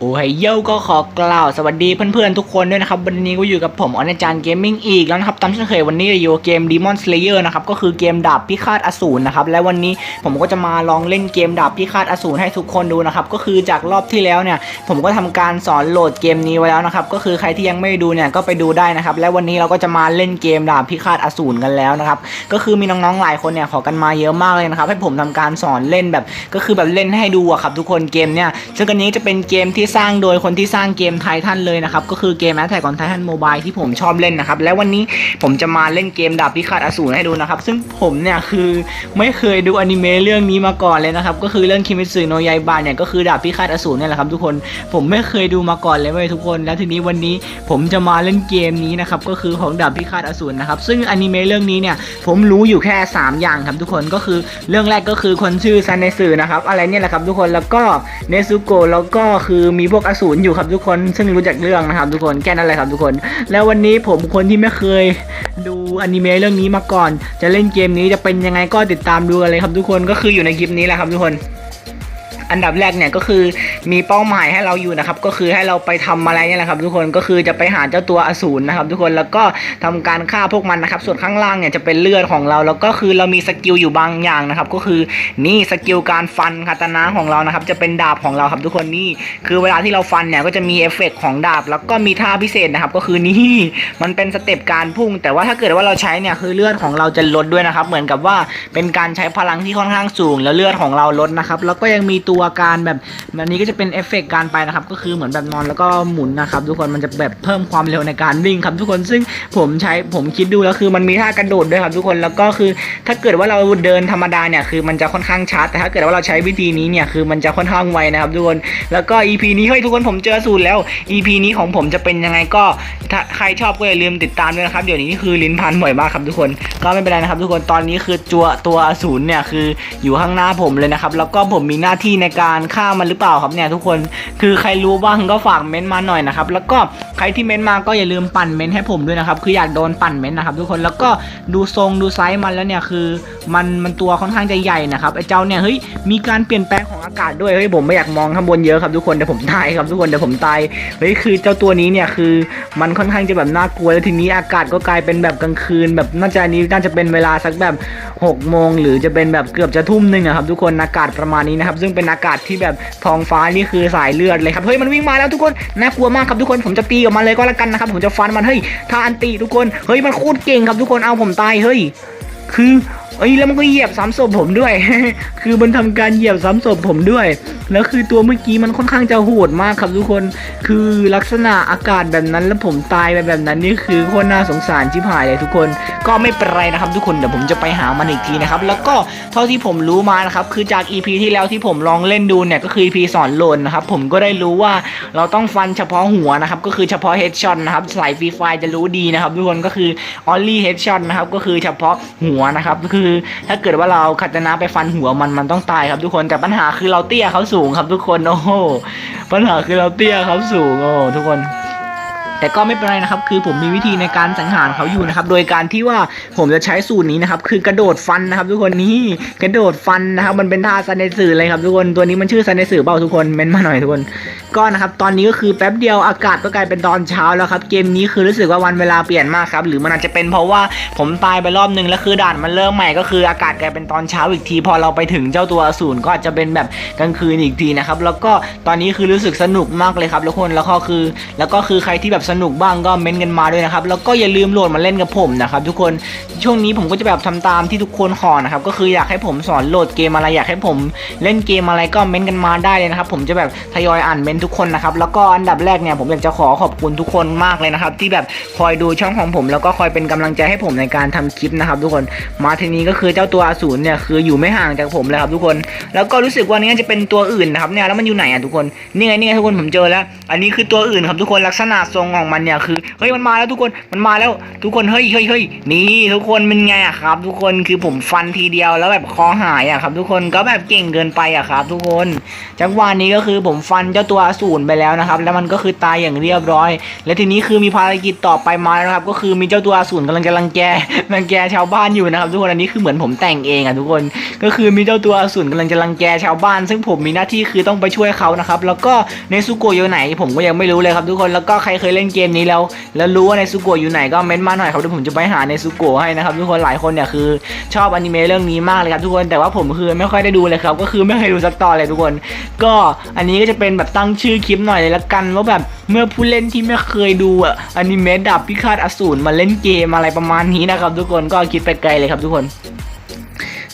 โอ้ยเย้ก็ขอกล่าวสวัสดีเพื่อนๆทุกคนด้วยนะครับ วันนี้ก็อยู่กับผมออนอาจารย์เกมมิ่งอีกแล้วนะครับตามเช่นเคยวันนี้อยู่เกม Demon Slayer นะครับก็คือเกมดาบพิฆาตอสูรนะครับและวันนี้ผมก็จะมาลองเล่นเกมดาบพิฆาตอสูรให้ทุกคนดูนะครับก็คือจากรอบที่แล้วเนี่ยผมก็ทำการสอนโหลดเกมนี้ไว้แล้วนะครับก็คือใครที่ยังไม่ดูเนี่ยก็ไปดูได้นะครับและวันนี้เราก็จะมาเล่นเกมดาบพิฆาตอสูรกันแล้วนะครับก็คือมีน้องๆหลายคนเนี่ยขอกันมาเยอะมากเลยนะครับให้ผมทำการสอนเล่นแบบก็คือแบบเล่นให้ดูอะครับทุกคนเกมเนี่ยซึ่งอันนี้จะเป็นเกมที่สร้างโดยคนที่สร้างเกมไททันเลยนะครับ ก็คือเกมแอตแทกของไททันโมบายที่ผมชอบเล่นนะครับ และวันนี้ผมจะมาเล่นเกมดาบพิฆาตอสูรให้ดูนะครับ ซึ่งผมเนี่ยคือไม่เคยดูอนิเมะเรื่องนี้มาก่อนเลยนะครับ ก็คือเรื่องคิมิสึโนยายบะเนี่ยก็คือดาบพิฆาตอสูรเนี่ยแหละครับทุกคน ผมไม่เคยดูมาก่อนเลยเว้ยทุกคน แล้วทีนี้วันนี้ผมจะมาเล่นเกมนี้นะครับ ก็คือของดาบพิฆาตอสูรนะครับ ซึ่งอนิเมะเรื่องนี้เนี่ยผมรู้อยู่แค่ 3 อย่างครับทุกคน ก็คือเรื่องแรกก็คือคนชื่อซันเนสึนะครับ อะไรเนี่ยแหละครับทุกคน แล้วก็เนซุโกะแล้วก็คือมีพวกอสูรอยู่ครับทุกคนซึ่งรู้จักเรื่องนะครับทุกคนแค่นั้นแหละครับทุกคน แล้ววันนี้ผมคนที่ไม่เคยดูอนิเมะเรื่องนี้มาก่อน จะเล่นเกมนี้จะเป็นยังไงก็ติดตามดูกันเลยครับทุกคนก็คืออยู่ในคลิปนี้แหละครับทุกคน อันดับแรกเนี่ยก็คือมีเป้าหมายให้เราอยู่นะครับ ก็คือให้เราไปทำอะไรเนี่ยแหละครับ ทุกคนก็คือจะไปหาเจ้าตัวอสูรนะครับ ทุกคนแล้วก็ทำการฆ่าพวกมันนะครับ ส่วนข้างล่างเนี่ยจะเป็นเลือดของเรา แล้วก็คือเรามีสกิลอยู่บางอย่างนะครับ ก็คือนี่สกิลการฟันคาตานะของเรานะครับ จะเป็นดาบของเราครับ ทุกคนนี่คือเวลาที่เราฟันเนี่ยก็จะมีเอฟเฟกต์ของดาบ แล้วก็มีท่าพิเศษนะครับ ก็คือนี่มันเป็นสเต็ปการพุ่ง แต่ว่าถ้าเกิดว่าเราใช้เนี่ยคือเลือดของเราจะลดด้วยนะครับ เหมือนกับว่าเป็นการใช้พลังที่ค่อนข้างสูง แล้วเลือดของเราลดนะครับ แล้วก็ยังมีตัวการแบบแบบนี้ก็จะเป็นเอฟเฟกต์การไปนะครับ ก็คือเหมือนแบบนอนแล้วก็หมุนนะครับ ทุกคนมันจะแบบเพิ่มความเร็วในการวิ่งครับทุกคนซึ่งผมใช้ผมคิดดูแล้วคือมันมีท่ากระโดดด้วยครับทุกคนแล้วก็คือถ้าเกิดว่าเราเดินธรรมดาเนี่ยคือมันจะค่อนข้างช้าแต่ถ้าเกิดว่าเราใช้วิธีนี้เนี่ยคือมันจะค่อนข้างไวนะครับทุกคนแล้วก็ EP นี้เฮ้ยทุกคนผมเจอสูตรแล้ว EP นี้ของผมจะเป็นยังไงก็ถ้าใครชอบก็อย่าลืมติดตามด้วยนะครับเดี๋ยวนี้คือลิ้นพันบ่อยมากครับทุกคนก็ไม่เป็นไรนะครับ ทุกคนตอนนี้คือตัวตัวอสูรเนี่ยคืออยู่ข้างหน้าผมเลยนะครับแล้วก็ผมมีหน้าที่ในการฆ่ามันหรือเปล่าครับเนี่ยทุกคนคือใครรู้บ้างก็ฝากเม้นต์มาหน่อยนะครับแล้วก็ใครที่เม้นต์มาก็อย่าลืมปั่นเม้นต์ให้ผมด้วยนะครับคืออยากโดนปั่นเม้นต์นะครับ ทุกคนแล้วก็ดูทรงดูไซส์มันแล้วเนี่ยคือมันมันตัวค่อนข้างจะใหญ่นะครับไอ้เจ้าเนี่ยเฮ้ยมีการเปลี่ยนแปลงของ กาศด้วยเฮ้ยผมไม่อยากมองข้างบนเยอะครับทุกคนเดี๋ยวผมตายครับทุกคนเดี๋ยวผมตายเฮ้ยคือเจ้าตัวนี้เนี่ยคือมันค่อนข้างจะแบบน่ากลัวแล้วทีนี้อากาศก็กลายเป็นแบบกลางคืน แบบน่าจะนี้น่าจะเป็นเวลาสักแบบ6โมงหรือจะเป็นแบบเกือบจะทุ่มหนึ่งอะครับทุกคนอากาศประมาณนี้นะครับซึ่งเป็นอากาศที่แบบท้องฟ้านี่คือสายเลือดเลยครับเฮ้ยมันวิ่งมาแล้วทุกคนน่ากลัวมากครับทุกคนผมจะตีกับมันเลยก็แล้วกันนะครับผมจะฟันมันเฮ้ยถ้าอันตีทุกคนเฮ้ยมันโคตรเก่งครับทุกคนเอาผมตายเฮ้ยคือเอ้ยแล้วมันก็เหยียบซ้ำศพผมด้วย คือมันทำการเหยียบซ้ำศพผมด้วย แล้วคือตัวเมื่อกี้มันค่อนข้างจะโหดมากครับทุกคน คือลักษณะอากาศแบบนั้นแล้วผมตายไปแบบนั้นนี่คือโคตรน่าสงสารชิบหายเลยทุกคน ก็ไม่เป็นไรนะครับทุกคนเดี๋ยวผมจะไปหามันอีกทีนะครับ แล้วก็เท่าที่ผมรู้มานะครับ คือจาก EP ที่แล้วที่ผมลองเล่นดูเนี่ยก็คือ EP สอนโลนนะครับ ผมก็ได้รู้ว่าเราต้องฟันเฉพาะหัวนะครับ ก็คือเฉพาะ headshot นะครับ สายฟรีไฟจะรู้ดีนะครับทุกคนก็คือ only headshot นะครับ ก็คือเฉพาะหัวนะครับก็คือือ ถ้าเกิดว่าเราขัดนะไปฟันหัวมันมันต้องตายครับทุกคนแต่ปัญหาคือเราเตี้ยเขาสูงครับทุกคนโอ้โหปัญหาคือเราเตี้ยเขาสูงโอ้ทุกคน แต่ก็ไม่เป็นไรนะครับ คือผมมีวิธีในการสังหารเขาอยู่นะครับ โดยการที่ว่าผมจะใช้สูตรนี้นะครับ คือกระโดดฟันนะครับ ทุกคนนี่กระโดดฟันนะครับ มันเป็นท่าซันเนสือเลยครับทุกคน ตัวนี้มันชื่อซันเนสือเปล่าทุกคนเม้นมาหน่อยทุกคน ก็นะครับ ตอนนี้ก็คือแป๊บเดียวอากาศก็กลายเป็นตอนเช้าแล้วครับ เกมนี้คือรู้สึกว่าวันเวลาเปลี่ยนมากครับ หรือมันอาจจะเป็นเพราะว่าผมตายไปรอบนึงแล้วคือด่านมันเริ่มใหม่ก็คืออากาศกลายเป็นตอนเช้าอีกที พอเราไปถึงเจ้าตัวอสูรก็อาจจะเป็นแบบกลางคืนอีกทีนะครับ แล้วก็ตอนนี้คือรู้สึกสนุกมากเลยครับทุกคน แล้วก็คือ แล้วก็คือใครที่แบบสนุกบ้างก็เม้นกันมาด้วยนะครับ แล้วก็อย่าลืมโหลดมาเล่นกับผมนะครับทุกคนช่วงนี้ผมก็จะแบบทำตามที่ทุกคนขอนะครับก็คืออยากให้ผมสอนโหลดเกมอะไรอยากให้ผมเล่นเกมอะไรก็เม้นกันมาได้เลยนะครับผมจะแบบทยอยอ่านเม้นทุกคนนะครับแล้วก็อันดับแรกเนี่ยผมอยากจะขอขอบคุณทุกคนมากเลยนะครับ ที่แบบคอยดูช่องของผม แล้วก็คอยเป็นกำลังใจให้ผมในการทำคลิปนะครับทุกคนมาทีนี้ก็คือเจ้าตัวอสูรเนี่ยคืออยู่ไม่ห่างจากผมเลยครับทุกคน แล้วก็รู้สึกว่านี่จะเป็นตัวอื่นนะครับเนี่ยแล้วมันอยู่ไหนอะทุกคนนี่ไงนี่ไงทุกคนผมเจอแล้ว อันนี้คือตัวอื่นครับทุกคนลักษณะทรงของมันเนี่ยคือเฮ้ยมันมาแล้วทุกคนมันมาแล้วทุกคนเฮ้ยเฮ้ยเฮ้ยนี่ทุกคนเป็นไงอะครับ ทุกคนคือผมฟันทีเดียวแล้วแบบคอหายอะครับ ทุกคนก็แบบเก่งเกินไปอะครับ ทุกคนจังหวะนี้ก็คือผมฟันเจ้าตัวอสูรไปแล้วนะครับ แล้วมันก็คือตายอย่างเรียบร้อย และทีนี้คือมีภารกิจต่อไปมาแล้วครับ ก็คือมีเจ้าตัวอสูรกำลังจะรังแกรังแกชาวบ้านอยู่นะครับ ทุกคนอันนี้คือเหมือนผมแต่งเองอะทุกคนก็คือมีเจ้าตัวอสูรกำลังจะรังแกชาวบ้าน ซึ่งผมมีหน้าที่คือต้องไปช่วยเขานะครับแล้วก็เนซุโกะอยู่ไหนผมก็ยังไม่รู้เลยครับ ทุกคนแล้วก็ใครเคยเล่นเกมนี้แล้ว แล้วรู้ว่าเนซุโกะอยู่ไหนก็เม้นต์มาหน่อยครับเดี๋ยวผมจะไปหาเนซุโกะให้นะครับทุกคนหลายคนเนี่ยคือชอบอนิเมะเรื่องนี้มากเลยครับทุกคนแต่ว่าผมคือไม่ค่อยได้ดูเลยครับก็คือไม่เคยดูสักตอนเลยทุกคน ก็อันนี้ก็จะเป็นแบบตั้งชื่อคลิปหน่อยเลยละกันว่าแบบเมื่อผู้เล่นที่ไม่เคยดูอะอนิเมะดาบพิฆาตอสูรมาเล่นเกมอะไรประมาณนี้นะครับทุกคนก็คิดไปไกลเลยครับทุกคน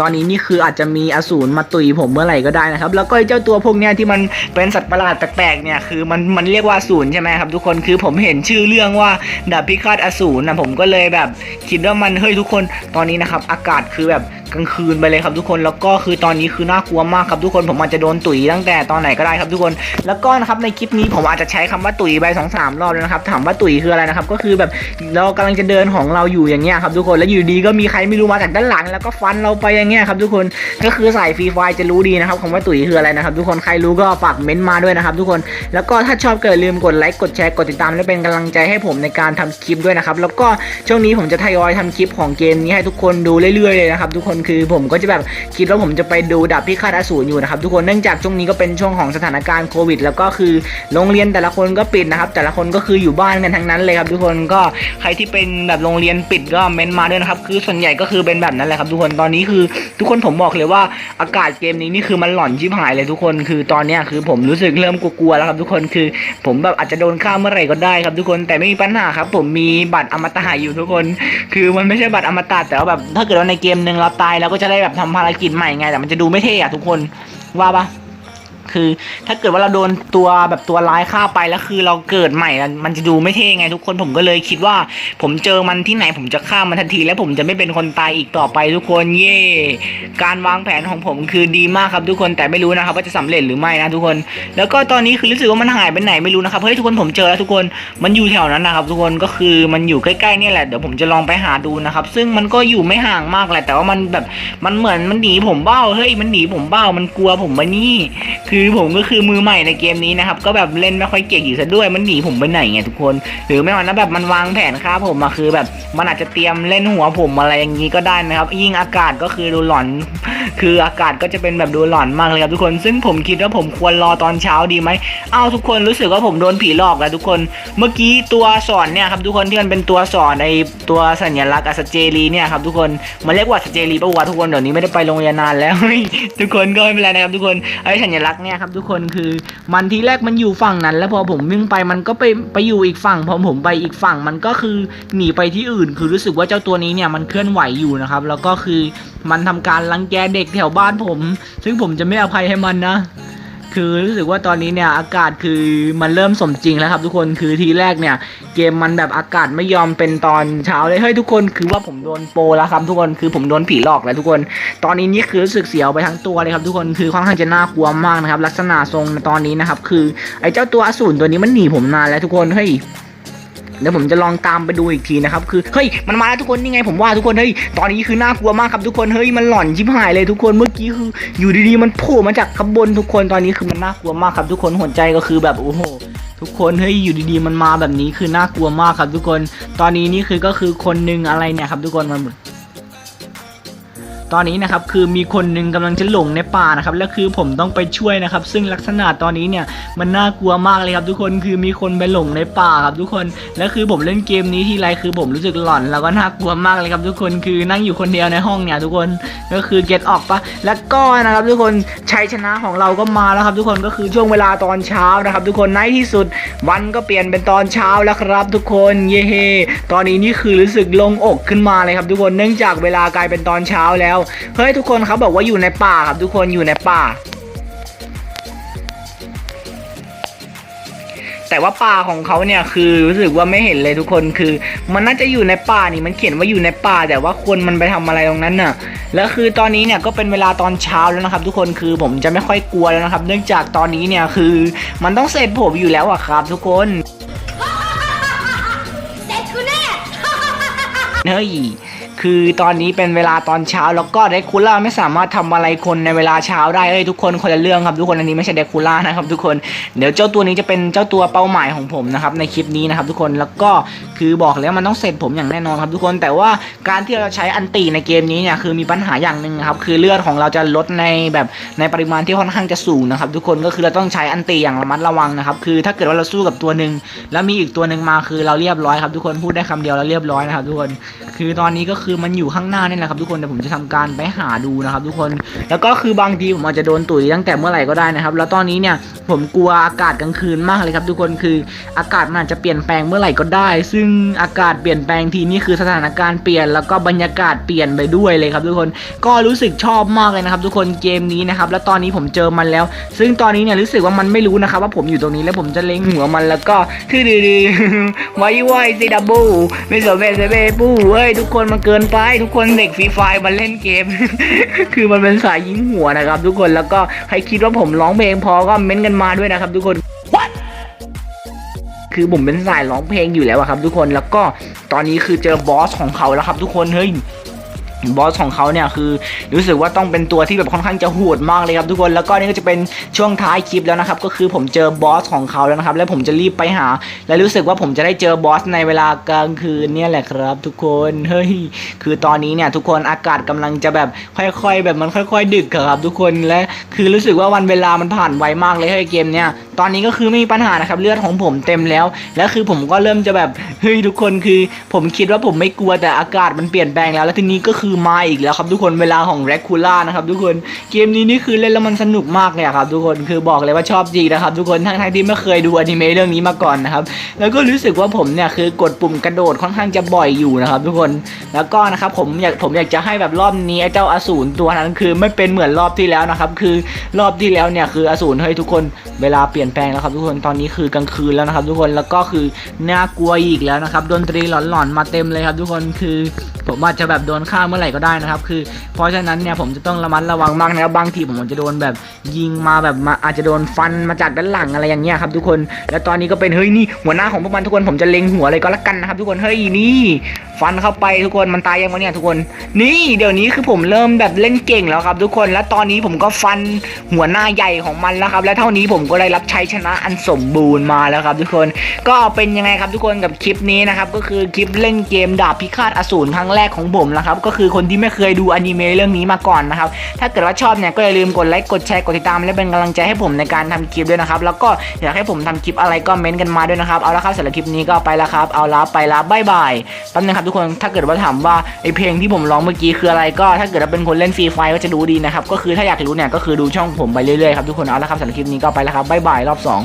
ตอนนี้นี่คืออาจจะมีอสูรมาตุยผมเมื่อไหร่ก็ได้นะครับ แล้วก็เจ้าตัวพวกเนี้ยที่มันเป็นสัตว์ประหลาดแปลกๆเนี่ยคือมันมันเรียกว่าอสูรใช่ไหมครับทุกคนคือผมเห็นชื่อเรื่องว่าดาบพิฆาตอสูรนะผมก็เลยแบบคิดว่ามันเฮ้ยทุกคนตอนนี้นะครับอากาศคือแบบ กลางคืนไปเลยครับทุกคนแล้วก็คือตอนนี้คือน่ากลัวมากครับทุกคนผมอาจจะโดนตุ๋ยตั้งแต่ตอนไหนก็ได้ครับทุกคน แล้วก็นะครับในคลิปนี้ผมอาจจะใช้คำว่าตุ๋ยไปสองสามรอบแล้วนะครับถามว่าตุ๋ยคืออะไรนะครับก็คือแบบเรากำลังจะเดินของเราอยู่อย่างเงี้ยครับทุกคนแล้วอยู่ดีก็มีใครไม่รู้มาจากด้านหลัง แล้วก็ฟันเราไปอย่างเงี้ยครับทุกคนก็คือสายฟรีไฟจะรู้ดีนะครับคำว่าตุ๋ยคืออะไรนะครับทุกคนใครรู้ก็ฝากเม้นต์มาด้วยนะครับทุกคนแล้วก็ถ้าชอบก็อย่าลืมกดไลค์กดแชร์กดติดตามและเป็นกำลังใจให้ผมในการทำคลิปด้วยนะครับแล้วก็ช่วงนี้ผมจะทยอยทำคลิปของเกมนี้ให้ทุกคนดูเรื่อยๆเลยนะครับทุกคนคือ ผมก็จะแบบคิดว่าผมจะไปดูดาบพิฆาตอสูรอยู่นะครับทุกคนเนื่องจากช่วงนี้ก็เป็นช่วงของสถานการณ์โควิด แล้วก็คือโรงเรียนแต่ละคนก็ปิดนะครับ แต่ละคนก็คืออยู่บ้านกันทั้งนั้นเลยครับทุกคนก็ใครที่เป็นแบบโรงเรียนปิดก็เม้นมาด้วยนะครับคือส่วนใหญ่ก็คือเป็นแบบนั้นแหละครับทุกคนตอนนี้คือ ทุกคนผมบอกเลยว่าอากาศเกมนี้นี่คือมันหลอนชิบหายเลยทุกคนคือตอนเนี้ยคือผมรู้สึกเริ่มกลัวๆแล้วครับทุกคนคือ ผมแบบอาจจะโดนฆ่าเมื่อไหร่ก็ได้ครับทุกคนแต่ไม่มีปัญหาครับ ผมมีบัตรอมตะอยู่ทุกคน คือมันไม่ใช่บัตรอมตะแต่ว่าแบบถ้าเกิดว่าในเกมหนึ่งเราตายเราก็จะได้แบบทำภารกิจใหม่ไงแต่มันจะดูไม่เท่อะทุกคนว่าปะ คือ ถ้าเกิดว่าเราโดนตัวแบบตัวร้ายฆ่าไปแล้วคือเราเกิดใหม่อะมันจะดูไม่เท่ไงทุกคนผมก็เลยคิดว่า ผมเจอมันที่ไหนผมจะฆ่ามันทันที แล้วผมจะไม่เป็นคนตายอีกต่อไปทุกคนเย่การวางแผนของผมคือดีมากครับทุกคนแต่ไม่รู้นะครับว่าจะสำเร็จหรือไม่นะทุกคน แล้วก็ตอนนี้คือรู้สึกว่ามันหายไปไหนไม่รู้นะครับเฮ้ยทุกคนผมเจอแล้วทุกคนมันอยู่แถวนั้นนะครับทุกคนก็คือมันอยู่ใกล้ๆเนี่ยแหละเดี๋ยวผมจะลองไปหาดูนะครับ ซึ่งมันก็อยู่ไม่ห่างมากแหละแต่ว่ามันแบบมันเหมือนมันหนีผมเบ้าเฮ้ยมันหนีผมเบ้ามันกลัวผมมานี่ คือือผมก็คือมือใหม่ในเกมนี้นะครับก็แบบเล่นไม่ค่อยเก่งอยู่ซะด้วยมันหนีผมไปไหนไงทุกคน หรือไม่ว่านะแบบมันวางแผนฆ่าผมมาคือแบบมันอาจจะเตรียมเล่นหัวผมอะไรอย่างนี้ก็ได้นะครับ ยิ่งอากาศก็คือดูหลอน คืออากาศก็จะเป็นแบบดูหลอนมากเลยครับทุกคน ซึ่งผมคิดว่าผมควรรอตอนเช้าดีไหมเอ้าทุกคนรู้สึกว่าผมโดนผีหลอกแล้วทุกคน เมื่อกี้ตัวสอนเนี่ยครับทุกคนที่มันเป็นตัวสอนในตัวสัญลักษณ์อะสเจรีเนี่ยครับทุกคนมันเรียกว่าสเจรีปะวะทุกคนเดี๋ยวนี้ไม่ได้ไปโรงเรียนนานแล้วทุกคนก็ไม่เป็นไรนะครับทุกคนไอ้สัญลักษณ์เนี่ยครับทุกคนคือมันทีแรกมันอยู่ฝั่งนั้น แล้วพอผมวิ่งไปมันก็ไปไปอยู่อีกฝั่งพอผมไปอีกฝั่งมันก็คือหนีไปที่อื่น คือรู้สึกว่าเจ้าตัวนี้เนี่ยมันเคลื่อนไหวอยู่นะครับ แล้วก็คือมันทำการรังแกเด็กแถวบ้านผม ซึ่งผมจะไม่อภัยให้มันนะ คือรู้สึกว่าตอนนี้เนี่ยอากาศคือมันเริ่มสมจริงแล้วครับ ทุกคนคือทีแรกเนี่ย เกมมันแบบอากาศไม่ยอมเป็นตอนเช้าเลยเฮ้ยทุกคนคือว่าผมโดนโปรแล้วครับทุกคนคือผมโดนผีหลอกแล้วทุกคน ตอนนี้นี่คือรู้สึกเสียวไปทั้งตัวเลยครับ ทุกคนคือค่อนข้างจะน่ากลัวมากนะครับ ลักษณะทรงตอนนี้นะครับ คือไอ้เจ้าตัวอสูรตัวนี้มันหนีผมนานแล้วทุกคนเฮ้ย เดี๋ยวผมจะลองตามไปดูอีกทีนะครับคือเฮ้ยมันมาแล้วทุกคนนี่ไงผมว่าทุกคนเฮ้ยตอนนี้คือน่ากลัวมากครับทุกคนเฮ้ยมันหลอนชิบหายเลยทุกคนเมื่อกี้คืออยู่ดีๆมันโผล่มาจากข้างบนทุกคนตอนนี้คือมันน่ากลัวมากครับทุกคนหัวใจก็คือแบบโอ้โหทุกคนเฮ้ยอยู่ดีๆมันมาแบบนี้คือน่ากลัวมากครับทุกคน ตอนนี้นี่คือก็คือคนหนึงอะไรเนี่ยครับทุกคนมัน ตอนนี้นะครับคือมีคนหนึ่งกำลังจะหลงในป่านะครับแล้วคือผมต้องไปช่วยนะครับ ซึ่งลักษณะตอนนี้เนี่ยมันน่ากลัวมากเลยครับทุกคนคือมีคนไปหลงในป่าครับทุกคนแล้วคือผมเล่นเกมนี้ทีไรคือผมรู้สึกหลอนแล้วก็น่ากลัวมากเลยครับทุกคนคือนั่งอยู่คนเดียวในห้องเนี่ยทุกคนก็คือเก็ตออกปะแล้วก็นะครับทุกคนชัยชนะของเราก็มาแล้วครับ ทุกคนก็คือช่วงเวลาตอนเช้านะครับ ทุกคนในที่สุดวันก็เปลี่ยนเป็นตอนเช้าแล้วครับ ทุกคนเย้ตอนนี้นี่คือรู้สึกลงอกขึ้นมาเลยครับ ทุกคนเนื่องจากเวลากลายเป็นตอนเช้าแล้วเฮ้ยทุกคนเขาบอกว่าอยู่ในป่าครับทุกคนอยู่ในป่า แต่ว่าป่าของเขาเนี่ยคือรู้สึกว่าไม่เห็นเลยทุกคนคือ มันน่าจะอยู่ในป่านี่มันเขียนว่าอยู่ในป่า แต่ว่าคนมันไปทำอะไรตรงนั้นน่ะแล้วคือตอนนี้เนี่ยก็เป็นเวลาตอนเช้าแล้วนะครับ ทุกคนคือผมจะไม่ค่อยกลัวแล้วนะครับ เนื่องจากตอนนี้เนี่ยคือ มันต้องเสร็จผมอยู่แล้วอะครับ ทุกคนเฮ้ย คือตอนนี้เป็นเวลาตอนเช้าแล้วก็เดคูล่าไม่สามารถทำอะไรคนในเวลาเช้าได้เอ้ยทุกคนคนละเรื่องครับทุกคนอันนี้ไม่ใช่เดคูล่านะครับทุกคนเดี๋ยวเจ้าตัวนี้จะเป็นเจ้าตัวเป้าหมายของผมนะครับในคลิปนี้นะครับทุกคนแล้วก็คือบอกแล้วมันต้องเสร็จผมอย่างแน่นอนครับทุกคนแต่ว่าการที่เราใช้อันตีในเกมนี้เนี่ยคือมีปัญหาอย่างหนึ่งครับคือเลือดของเราจะลดในแบบในปริมาณที่ค่อนข้างจะสูงนะครับทุกคนก็คือเราต้องใช้อันตีอย่างระมัดระวังนะครับคือถ้าเกิดว่าเราสู้กับตัวหนึ่งแล้วมีอีกตัวหนึ่งมาคือเราเรียบร้อยครับทุกคนพูดได้คำเดียวเราเรียบร้อยนะครับทุกคนคือตอนนี้ก็คืคือมันอยู่ข้างหน้านี่แหละครับทุกคนแต่ผมจะทำการไปหาดูนะครับ ทุกคนแล้วก็คือบางทีผมอาจจะโดนตุ๋ยตั้งแต่เมื่อไหร่ก็ได้นะครับ แล้วตอนนี้เนี่ยผมกลัวอากาศกลางคืนมากเลยครับ ทุกคนคืออากาศมันอาจจะเปลี่ยนแปลงเมื่อไหร่ก็ได้ ซึ่งอากาศเปลี่ยนแปลงทีนี่คือสถานการณ์เปลี่ยนแล้วก็บรรยากาศเปลี่ยนไปด้วยเลยครับ ทุกคนก็รู้สึกชอบมากเลยนะครับ ทุกคนเกมนี้นะครับ แล้วตอนนี้ผมเจอมันแล้ว ซึ่งตอนนี้เนี่ยรู้สึกว่ามันไม่รู้นะครับ ว่าผมอยู่ตรงนี้แล้วผมจะเล็งหัวมันแล้วก็คือดื้อๆไว้ไว้ซีดับบูไม่สนเบสเบบูเฮ้ยทุกคนมันเกินไปทุกคนเด็กฟรีไฟมาเล่นเกม คือมันเป็นสายยิงหัวนะครับ ทุกคนแล้วก็ใครคิดว่าผมร้องเพลงพอก็เม้นต์กันมาด้วยนะครับ ทุกคน What? คือผมเป็นสายร้องเพลงอยู่แล้วอะครับ ทุกคนแล้วก็ตอนนี้คือเจอบอสของเขาแล้วครับ ทุกคนเฮ้ย บอสของเขาเนี่ยคือรู้สึกว่าต้องเป็นตัวที่แบบค่อนข้างจะโหดมากเลยครับทุกคนแล้วก็นี่ก็จะเป็นช่วงท้ายคลิปแล้วนะครับก็คือผมเจอบอสของเขาแล้วนะครับ แล้วผมจะรีบไปหา และรู้สึกว่าผมจะได้เจอบอสในเวลากลางคืนเนี่ยแหละครับ ทุกคนเฮ้ยคือตอนนี้เนี่ยทุกคนอากาศกำลังจะแบบค่อย ๆ แบบมันค่อย ๆ ดึกครับ ทุกคนและคือรู้สึกว่าวันเวลามันผ่านไวมากเลยให้เกมเนี่ย ตอนนี้ก็คือไม่มีปัญหานะครับเลือดของผมเต็มแล้ว แล้วคือผมก็เริ่มจะแบบเฮ้ยทุกคนคือ ผมคิดว่าผมไม่กลัวแต่อากาศมันเปลี่ยนแปลงแล้ว แล้วทีนี้ก็คือมาอีกแล้วครับทุกคนเวลาของแรคคูล่านะครับทุกคนเกมนี้นี่คือเล่นแล้วมันสนุกมากเลยครับทุกคนคือบอกเลยว่าชอบจริงนะครับทุกคนทั้งๆที่ไม่เคยดูอนิเมะเรื่องนี้มาก่อนนะครับแล้วก็รู้สึกว่าผมเนี่ยคือกดปุ่มกระโดดค่อนข้างจะบ่อยอยู่นะครับ ทุกคนแล้วก็นะครับผมอยากผมอยากจะให้แบบรอบนี้ไอ้เจ้าอสูรตัวนั้นคือไม่เป็นเหมือนรอบที่แล้วนะครับคือรอบที่แล้วเนี่ยคืออสูรเฮ้ยทุกคนเวลาเปลี่ยนแปลงแล้วครับทุกคนตอนนี้คือกลางคืนแล้วนะครับ ทุกคนแล้วก็คือน่ากลัวอีกแล้วนะครับดนตรีหลอนๆมาเต็มเลยครับ ทุกคนคือผมอาจจะแบบโดนฆ่าเมื่อไหร่ก็ได้นะครับ คือ เพราะฉะนั้นเนี่ยผมจะต้องระมัดระวังมากนะครับบางทีผมอาจจะโดนแบบยิงมาแบบมาอาจจะโดนฟันมาจากด้านหลังอะไรอย่างเงี้ยครับ ทุกคนแล้วตอนนี้ก็เป็นเฮ้ยนี่หัวหน้าของพวกมันทุกคนผมจะเล็งหัวเลยก็แล้วกันนะครับ ทุกคนเฮ้ยนี่ฟันเข้าไปทุกคนมันตายยังวะเนี่ยทุกคน นี่เดี๋ยวนี้คือผมเริ่มแบบเล่นเก่งแล้วครับ ทุกคนและตอนนี้ผมก็ฟันหัวหน้าใหญ่ของมันแล้วครับ และเท่านี้ผมก็ได้รับชัยชนะอันสมบูรณ์มาแล้วครับทุกคนก็เป็นยังไงครับทุกคนกับคลิปนี้นะครับก็คือคลิปเล่นเกมดาบพิฆาตอสูรครั้งแรกของผมนะครับก็คือคนที่ไม่เคยดูอนิเมะเรื่องนี้มาก่อนนะครับถ้าเกิดว่าชอบเนี่ยก็อย่าลืมกดไลค์กดแชร์กดติดตามและเป็นกำลังใจให้ผมในการทำคลิปด้วยนะครับแล้วก็อยากให้ผมทำคลิปอะไรก็เม้นต์กันมาด้วยนะครับเอาละครับสำหรับคลิปนี้ก็ไปแล้วครับเอาละไปละบายบายแป๊บนึงครับทุกคนถ้าเกิดว่าถามว่าไอเพลงที่ผมร้องเมื่อกี้คืออะไรก็ถ้าเกิดว่าเป็นคนเล่นฟรีไฟก็จะรู้ดีนะครับก็คือถ้าอยากรู้เนี่ยก็คือดูช่องผมไปเรื่อยๆครับทุกคนเอาละครับสำหรับคลิปนี้ก็ไปแล้วครับบายบายรอบสอง